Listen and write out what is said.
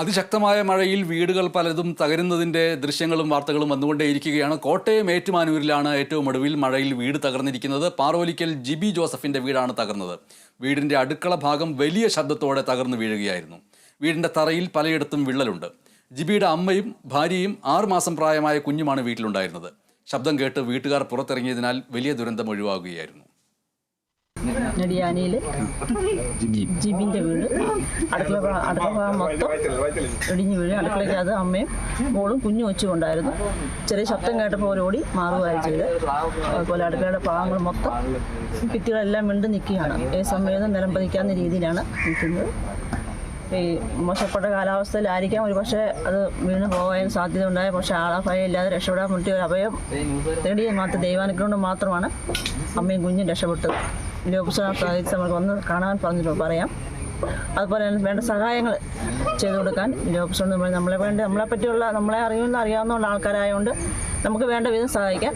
അതിശക്തമായ മഴയിൽ വീടുകൾ പലതും തകരുന്നതിന്റെ ദൃശ്യങ്ങളും വാർത്തകളും വന്നുകൊണ്ടേയിരിക്കുകയാണ്. കോട്ടയം ഏറ്റുമാനൂരിലാണ് ഏറ്റവും ഒടുവിൽ മഴയിൽ വീട് തകർന്നിരിക്കുന്നത്. പാറോലിക്കൽ ജിബി ജോസഫിന്റെ വീടാണ് തകർന്നത്. വീടിന്റെ അടുക്കള ഭാഗം വലിയ ശബ്ദത്തോടെ തകർന്നു വീഴുകയായിരുന്നു. വീടിന്റെ തറയിൽ പലയിടത്തും വിള്ളലുണ്ട്. ജിബിയുടെ അമ്മയും ഭാര്യയും ആറുമാസം പ്രായമായ കുഞ്ഞുമാണ് വീട്ടിലുണ്ടായിരുന്നത്. ശബ്ദം കേട്ട് വീട്ടുകാർ പുറത്തിറങ്ങിയതിനാൽ വലിയ ദുരന്തം ഒഴിവാകുകയായിരുന്നു. നെടിയാനിയിൽ ജിബിന്റെ വീട്. അടുക്കള അടുക്കള ഭാഗം മൊത്തം ഇടിഞ്ഞു വീഴും അടുക്കളയ്ക്ക് അത് അമ്മയും മോളും കുഞ്ഞു വെച്ചുകൊണ്ടായിരുന്നു ചെറിയ ശബ്ദം കേട്ടപ്പോൾ ഓടി മാറുകയാണ് ചെയ്ത്. അതുപോലെ അടുക്കളയുടെ ഭാഗങ്ങൾ മൊത്തം ഭിത്തികളെല്ലാം വീണ്ടും നിൽക്കുകയാണ്. ഏത് സമയത്തും നിലം പതിക്കാവുന്ന രീതിയിലാണ് നിൽക്കുന്നത്. ഈ മോശപ്പെട്ട കാലാവസ്ഥയിലായിരിക്കാം ഒരു പക്ഷേ അത് വീണ് പോകാൻ സാധ്യത ഉണ്ടായ. പക്ഷേ ആളഭയം ഇല്ലാതെ രക്ഷപ്പെടാൻ പറ്റിയ ഒരു അഭയം തേടിയത് മാത്രം ദൈവാനുഗ്രഹം മാത്രമാണ് അമ്മയും കുഞ്ഞും രക്ഷപ്പെട്ടത്. നമുക്ക് ഒന്ന് കാണാൻ പറഞ്ഞിട്ട് പറയാം. അതുപോലെ തന്നെ വേണ്ട സഹായങ്ങൾ ചെയ്തു കൊടുക്കാൻ ലോകപ്രസാദം നമ്മളെ വേണ്ട നമ്മളെ പറ്റിയുള്ള നമ്മളെ അറിയുന്ന അറിയാവുന്ന ആൾക്കാരായതുകൊണ്ട് നമുക്ക് വേണ്ട വിധം സഹായിക്കാൻ